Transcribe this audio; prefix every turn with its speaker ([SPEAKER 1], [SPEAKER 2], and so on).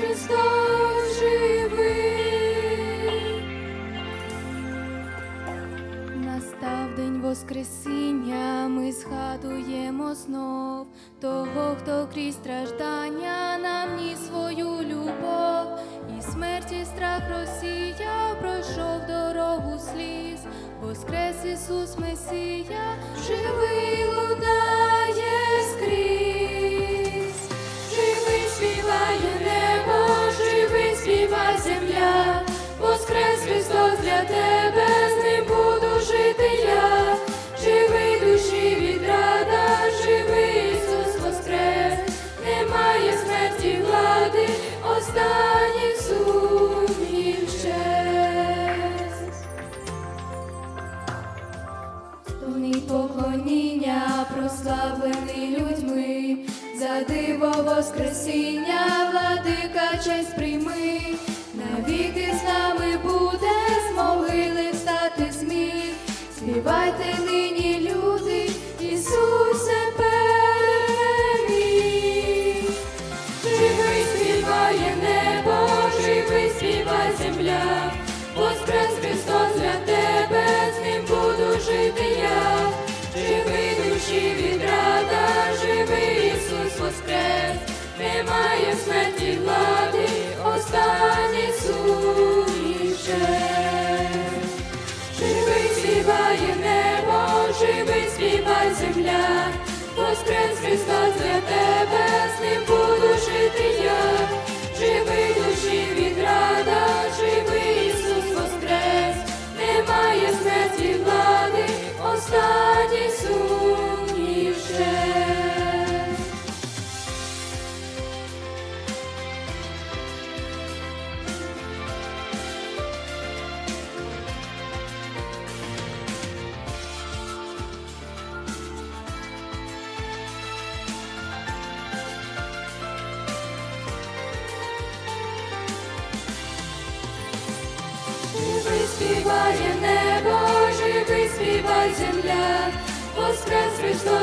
[SPEAKER 1] Христос живий, настав день Воскресіння, ми згадуємо знов того, хто крізь страждання нам ні свою любов, і смерті страх Росія пройшов дорогу сліз, воскрес Ісус Месія живий. Останніх сумнів поклоніння, прославлений людьми, за диво Воскресіння, владика честь прийми, навіки з нами Христос для тебе, з Живий співає небо, живий співає земля, Воскрес Христос